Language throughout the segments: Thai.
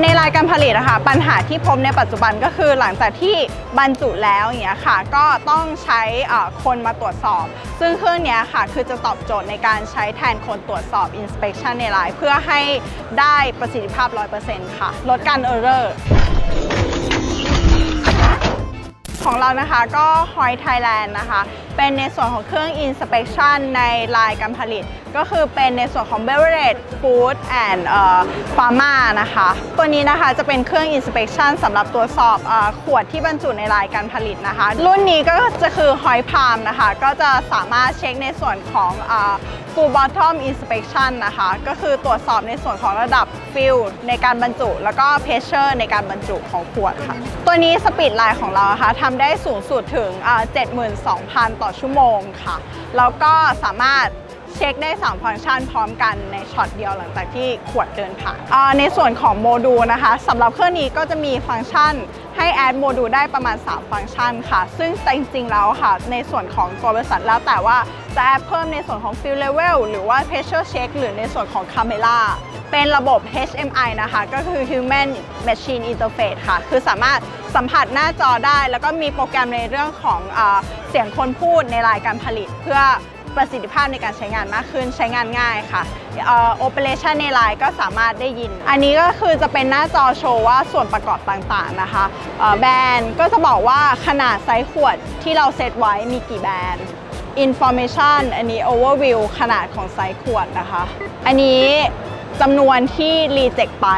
ในรายการผลิตนะคะปัญหาที่พบในปัจจุบันก็คือหลังจากที่บรรจุแล้วอย่างเงี้ยค่ะก็ต้องใช้คนมาตรวจสอบ ซึ่งเครื่องเนี้ยค่ะคือจะตอบโจทย์ในการใช้แทนคนตรวจสอบ inspection ในลายเพื่อให้ได้ประสิทธิภาพ 100%ค่ะ ลดการ error ของเรานะคะก็ฮอยไทยแลนด์นะคะ เป็นในส่วนของเครื่อง inspection ในลายการผลิต ก็คือเป็นในส่วนของ beverage food and Pharma นะคะ ตัวนี้นะคะจะเป็นเครื่อง inspection สำหรับตรวจสอบอขวดที่บรรจุในลายการผลิตนะคะ รุ่นนี้ก็จะคือฮอยพามนะคะ ก็จะสามารถเช็คในส่วนของ full bottom inspection นะคะ ก็คือตรวจสอบในส่วนของระดับฟิลในการบรรจุ แล้วก็ pressure ในการบรรจุของขวดค่ะ ตัวนี้สปีดไลน์ของเรานะคะทำได้สูงสุดถึงอ่า72,000 ต่อชั่วโมงค่ะ แล้วก็สามารถเช็คได้ 3 ฟังก์ชันพร้อมกันในช็อตเดียวหลังจากที่ขวดเดินผ่าน ในส่วนของโมดูลนะคะสำหรับเครื่องนี้ก็จะมีฟังก์ชัน ให้แอดโมดูลได้ประมาณ 3 ฟังก์ชันค่ะ ซึ่งจริง ๆ แล้วค่ะ ในส่วนของตัวบริษัทแล้วแต่ว่าจะแอดเพิ่มในส่วนของ Fill Level หรือว่า Pressure Check หรือในส่วนของ Camera เป็นระบบ HMI นะคะ ก็คือ Human Machine Interface ค่ะ คือสามารถสัมผัสหน้าจอได้ แล้วก็มีโปรแกรมในเรื่องของอเสียงคนพูดในรายการผลิตเพื่อ ประสิทธิภาพในการใช้งานมากขึ้นใช้งานง่ายค่ะโอเปอเรชันในไลน์ก็สามารถได้ยิน อันนี้ก็คือจะเป็นหน้าจอโชว์ว่าส่วนประกอบต่างๆนะคะแบรนด์ก็จะบอกว่าขนาดไซส์ขวดที่เราเซตไว้มีกี่แบรนด์ Information อันนี้ Overview ขนาดของไซส์ขวดนะคะ อันนี้จำนวนที่ reject ไป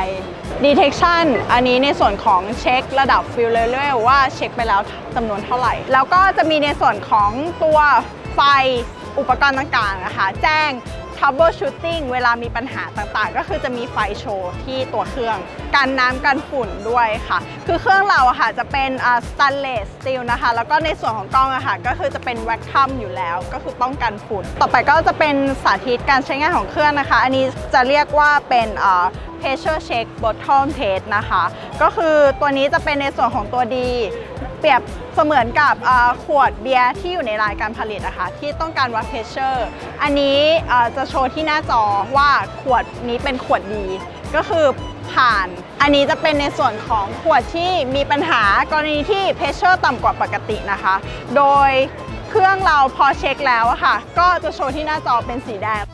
detection อันนี้ในส่วนของเช็คระดับ fill level ว่าเช็คไปแล้วจำนวนเท่าไหร่ แล้วก็จะมีในส่วนของตัวไฟ อุปกรณ์ต่างๆนะคะ แจ้ง troubleshooting เวลามีปัญหาต่างๆ ก็คือจะมีไฟโชว์ที่ตัวเครื่อง กันน้ำกันฝุ่นด้วยค่ะ คือเครื่องเราอะค่ะจะเป็น stainless steel นะคะ แล้วก็ในส่วนของกล้องอะค่ะก็คือจะเป็น vacuum อยู่แล้ว ก็คือป้องกันฝุ่น ต่อไปก็จะเป็นสาธิตการใช้งานของเครื่องนะคะ อันนี้จะเรียกว่าเป็น pressure check bottom test นะคะ ก็คือตัวนี้จะเป็นในส่วนของตัวดี เปรียบเสมือนกับขวดเบียร์ที่อยู่ในรายการผลิตนะคะที่ต้องการวัดเพชเชอร์ อันนี้จะโชว์ที่หน้าจอว่าขวดนี้เป็นขวดดี ก็คือผ่าน อันนี้จะเป็นในส่วนของขวดที่มีปัญหากรณีที่เพชเชอร์ต่ำกว่าปกตินะคะ โดยเครื่องเราพอเช็คแล้วอะค่ะ ก็จะโชว์ที่หน้าจอเป็นสีแดง